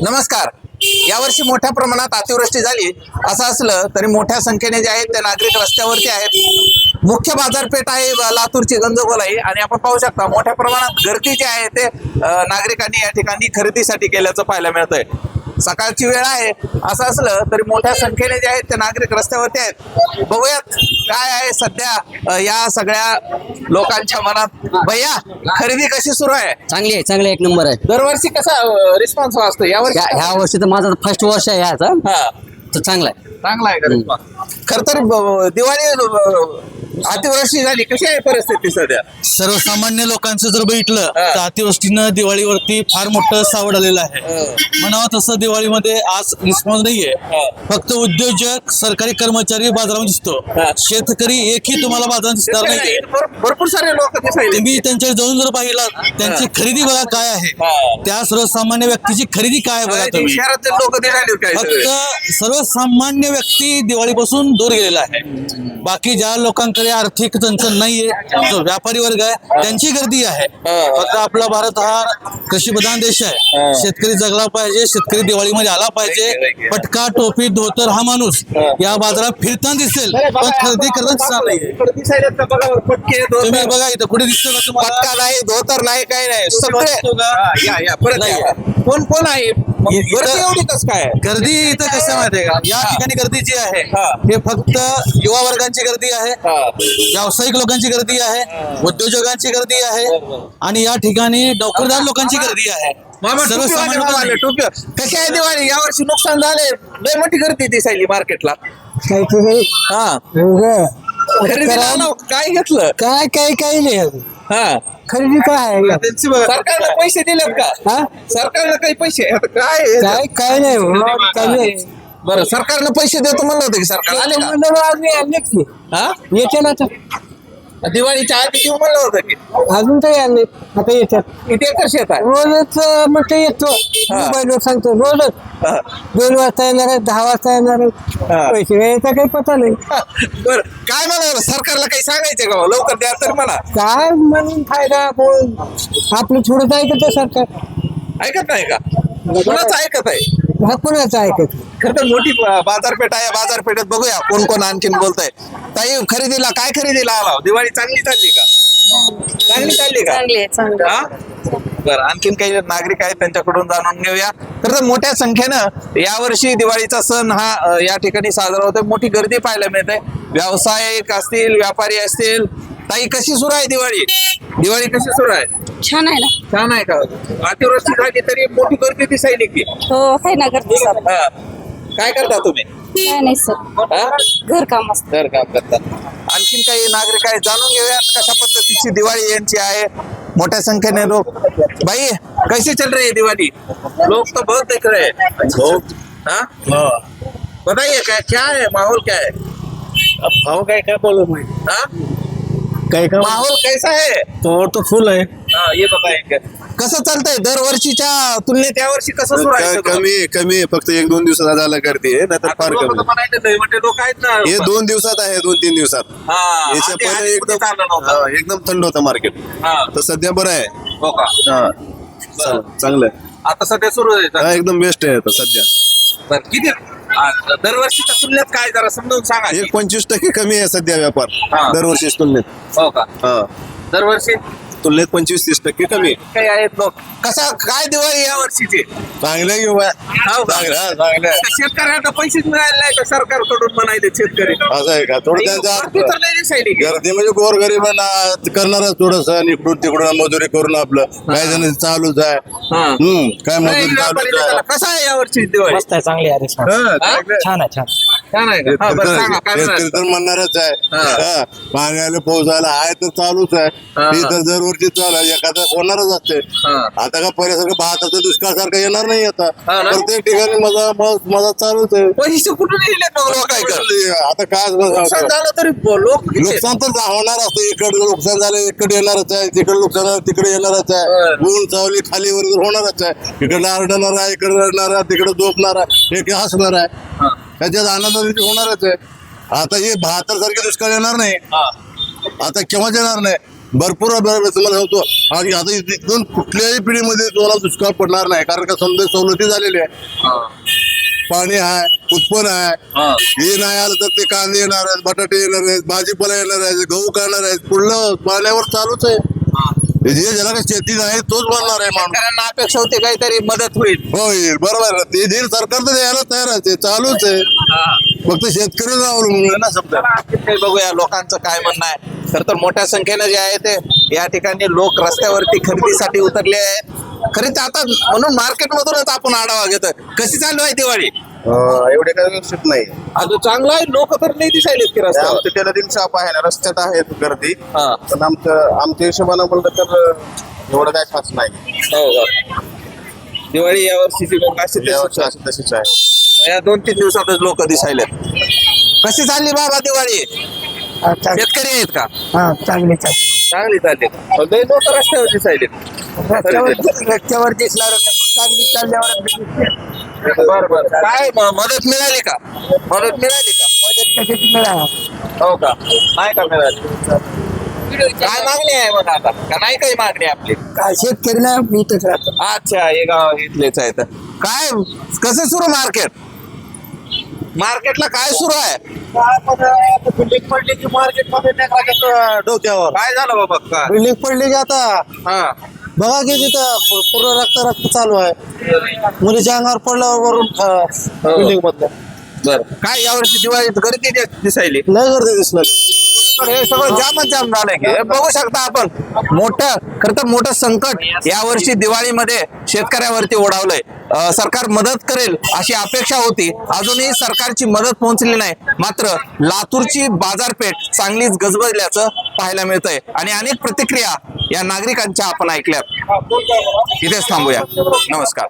नमस्कार. यावर्षी मोठ्या प्रमाणात अतिवृष्टी झाली. असं असलं तरी मोठ्या संख्येने जे आहेत ते नागरिक रस्त्यावरती आहेत. मुख्य बाजारपेठ आहे लातूरची गंजगोलाई आणि आपण पाहू शकता मोठ्या प्रमाणात गर्दी जी आहे ते नागरिकांनी या ठिकाणी खरेदीसाठी केल्याचं पाहायला मिळतंय. सकाळची वेळ आहे. असं असलं तरी मोठ्या संख्येने जे आहेत ते नागरिक रस्त्यावरती आहेत. बघूयात काय आहे सध्या या सगळ्या लोकांच्या मनात. भैया खरेदी कशी सुरू आहे? चांगली आहे चांगली एक नंबर आहे. दरवर्षी कसा रिस्पॉन्स असतो? यावर्षी ह्या ह्या वर्षी तर माझं फर्स्ट वर्ष आहे ह्याचा हा. तर चांगला आहे. चांगला आहे का? खर तर दिवाळी अतिवृष्टी झाली. कशी आहे परिस्थिती सध्या? सर्वसामान्य लोकांचं जर बघितलं. तर अतिवृष्टीनं दिवाळीवरती फार मोठं सावड आलेलं आहे म्हणावं तसं दिवाळीमध्ये आज रिस्पॉन्स नाहीये. फक्त उद्योजक सरकारी कर्मचारी बाजारामध्ये दिसतो. शेतकरी एकही तुम्हाला बाजारात दिसणार नाही. भर- भरपूर सारे लोक तुम्ही त्यांच्या जाऊन जर पाहिला त्यांची खरेदी बघा काय आहे. त्या सर्वसामान्य व्यक्तीची खरेदी काय आहे बघा तुम्ही. लोक? फक्त सर्वसामान्य व्यक्ती दिवाळीपासून दूर गेलेला आहे. बाकी ज्या लोकांकडे आर्थिक चंचल नाहीये. जो व्यापारी वर्ग आहे त्यांची गर्दी आहे. फक्त आपला भारत हा कृषीप्रधान देश आहे. हा. शेतकरी जगला पाहिजे शेतकरी दिवाळीमध्ये आला पाहिजे. पटका टोपी धोतर हा माणूस या बाजारात फिरताना दिसेल. पण खरेदी करत दिसणार नाही. बघा तुम्ही इथं कुठे दिसतं का तुम्हाला? पटका नाही धोतर नाही काही नाही. सगळे. कोण कोण आहे? गर्दी एवढी कस काय आहे? गर्दी इथं कसं माहितीये का या. ठिकाणी गर्दी जी आहे हा. हे फक्त युवा वर्गांची गर्दी आहे हा. व्यावसायिक लोकांची गर्दी आहे उद्योजकांची गर्दी आहे. आणि या ठिकाणी नोकरदार लोकांची गर्दी आहे कशी आहे दिवाळी यावर्षी नुकसान झाले लय मोठी गर्दी दिसायली मार्केटला हा काय घेतलं काय काय काही नाही. हा खरेदी काय आहे सरकारनं पैसे दिलेत का? हा? सरकारनं काही पैसे? आता काय आहे? काय काय नाही हो. काय नाही. बरं सरकारनं पैसे देतो म्हणलं होतं की सरकार. आले का? म्हणलं आम्ही आणले की हा? येते ना आता. दिवाळीच्या आधी देऊ म्हणलं होतं की? अजून काही आणले आता येतात किती एकर शेत आहे? रोजच म्हटलं येतो. मोबाईलवर सांगतो रोजच. हा. दोन वाजता येणार आहे दहा वाजता येणार हा. आहे पैसे यायचा काही पता नाही. बर. काय म्हणाल सरकारला काही सांगायचं का? लवकर द्या तर मला काय म्हणून फायदा बोल आपलं थोडंच ऐकत सरकार. ऐकत नाही का? कुणाच ऐकत आहे? हा कुणाचं ऐकत खरं तर मोठी बाजारपेठ आहे. बाजारपेठेत बघूया कोण कोण आणखीन बोलताय. ताई खरेदीला काय खरेदीला आला हो? दिवाळी चांगली चालली का? चांगली चालली का? चांगली आहे चांगली आहे. हा? बरं आणखीन काही नागरिक आहेत त्यांच्याकडून जाणून घेऊया. तर तर मोठ्या संख्येनं यावर्षी दिवाळीचा सण हा अ, या ठिकाणी साजरा होतोय. मोठी गर्दी पाहायला मिळते. व्यावसायिक असतील व्यापारी असतील. ताई कशी सुरू आहे दिवाळी? दिवाळी कशी सुरू आहे? छान आहे ना. छान आहे का? अतिवृष्टी झाली तरी मोठी गर्दी दिसायली की? हो आहे ना हा. काय करता तुम्ही? काय नाही सर. हा? घर काम असतं. घर काम करतात आणखीन काही नागरिक आहेत जाणून घेऊयात कशा पद्धतीची दिवाळी यांची आहे. मोठ्या संख्येने लोक भाई कैसे चल रही है दिवाली लोग तो बहुत देख रहे हैं? हाँ? बताइए क्या? क्या है माहौल क्या है भाऊ काय काय बोलू हाँ? काय काय माहौल कैसा है? तो तो फुल आहे हाँ, ये बताएंगे कसं चालतंय? दरवर्षीच्या तुलनेत यावर्षी कसं सुरू आहे क- सगळं? कमी कमी आहे. फक्त एक दोन दिवसात झाला करते नाहीतर आता फार लोकं कमी लोक आहेत ना. हे दोन दिवसात आहे दोन तीन दिवसात. हा, याच्या आधी- पहिले आधी एकदम कुठे चाललं नव्हतं. हा, एकदम थंड होतं मार्केट हा, तर सध्या बरं आहे. हो का? हा. चांगलं आहे. आता सध्या सुरू आहे हा, एकदम बेस्ट आहे आता सध्या. बरं, किती आ, दरवर्षीच्या तुलनेत काय जरा समजावून सांगा. एक पंचवीस टक्के कमी आहे सध्या व्यापार हा. दरवर्षी तुलनेत. हो का? हा. दरवर्षी तुलनेत पंचवीस तीस टक्के कमी आहे काही आहेत लोक कसा काय दिवाळी या वर्षीची चांगलं आहे किंवा हो का? चांगलं चांगलं आहे. शेतकऱ्यांना पैसेच मिळाले नाही तर सरकारकडून म्हणायचे शेतकरी असं आहे का थोडं गर्दी तर त्यांचा लई दिसायली की. गर्दी म्हणजे गोरगरीबांना करणारच थोडस इकडून तिकडून मजुरी करून आपलं काही जण चालूच आहे हा. हम्म काय मजुरी व्यापारी चालूच आहे लोकांना कसं आहे या वर्षी दिवाळी मस्त आहे चांगली आहे response. हा? चांगलं आहे. छान आहे छान छान आहे का? हा, बरं, सांगा, काय शेतकरी म्हणाल? तर म्हणणारच आहे हा. हा. पाण्याला पोहोचायला आहे तर चालूच आहे हा. ही तर दरवर्षी चालू आहे एखादा होणारच असते हा. आता का पहिल्यासारखं भाताचं दुष्काळ सारखं येणार नाही आता हा ना? प्रत्येक ठिकाणी मजा मजा चालूच आहे पैसे कुठून येले मग लोक काय कर आता काय नुकसान झालं तरी लोक किती? नुकसान तर होणार असतं इकडे नुकसान झालं इकडे येणारच आहे तिकडे नुकसान झालं तिकडे येणारच आहे बरं. ऊन चावली खाली वर होणारच आहे इकडे आरडणार आहे इकडे रडणार आहे तिकडे झोपणार आहे एक हसणार आहे हा. त्याच्यात आनंद होणारच आहे. आता हे बहात्तर सारखे दुष्काळ येणार नाही. आता केव्हाच येणार नाही. भरपूर तुम्हाला सांगतो. आणि आता इथून कुठल्याही पिढीमध्ये तुम्हाला दुष्काळ पडणार नाही. कारण का समजा सवलती झालेली आहे. पाणी आहे उत्पन्न आहे. हे. नाही आलं तर ते कांदे येणार आहेत बटाटे येणार आहेत भाजीपाला येणार आहे गहू काढणार आहेत. पुढलं पाण्यावर चालूच आहे. जे ज्याला शेती नाही तोच बनणार आहे माणूस. शेतकऱ्यांना अपेक्षा होती काहीतरी मदत होईल. होईल बरोबर आहे. ते देईल सरकार तर द्यायला तयार आहे ते चालूच आहे. फक्त शेतकऱ्याला अवलंबून आहे ना समजा. बघूया लोकांचं काय म्हणणं आहे. खर तर मोठ्या संख्येने जे आहे ते या ठिकाणी लोक रस्त्यावरती खरेदीसाठी उतरले आहेत. खरेदी आता म्हणून मार्केट मधूनच आपण आढावा घेतोय. कशी चालू आहे दिवाळी? एवढे काही व्यवस्थित नाही. अजून चांगलं आहे लोक तर नाही दिसायलेत की रस्त्यावर. आमचं टेलरिंग शॉप आहे ना रस्त्यात आहेत गर्दी. हा. पण आमचं आमच्या हिशोबानं म्हणलं तर एवढं काय खास नाही. हो का? दिवाळी या वर्षीची लोक अशी तशीच यावर्षी आहे. तशीच आहे. या दोन तीन दिवसातच लोक दिसायलेत. कशी चालली बाबा दिवाळी? हा, शेतकरी आहेत का? हा चांगली चांगली चांगली चालली. लोक रस्त्यावर दिसायलेत. रस्त्यावर रस्त्यावर दिसणार चांगली चालल्यावर बर बर. काय? म- मदत मिळाली का? मदत मिळाली का? मदत कशाची मिळाला? हो का? नाही का मिळाली? काय मागणी आहे मग आता? का नाही काही मागणी आपली? काय शेतकरी ना इथंच राहतो. अच्छा हे गाव इथलेच आहे तर. काय कसं सुरू मार्केट? मार्केटला काय सुरू आहे? बिल्डिंग पडली की मार्केटमध्ये डोक्यावर. काय झालं बाबा? का बिल्डिंग पडली की आता हा. बघा की तिथं पूर्ण रक्त रक्त चालू आहे. मुलीच्या अंगावर पडल्यावर वरून बिल्डिंग मधलं. बर. काय यावर्षी दिवाळीत गर्दी दि- दिसायली? लय गर्दी दिसलं तर हे सगळं जामच जाम झालंय की हे बघू शकता आपण. मोठं खर तर मोठं संकट यावर्षी दिवाळीमध्ये शेतकऱ्यावरती ओढावलंय. सरकार मदत करेल अशी अपेक्षा होती. अजूनही सरकारची मदत पोहोचली नाही. मात्र लातूरची बाजारपेठ चांगलीच गजबजल्याचं पाहायला मिळतंय. आणि अनेक प्रतिक्रिया या नागरिकांच्या आपण ऐकल्यात. इथेच थांबूया. नमस्कार.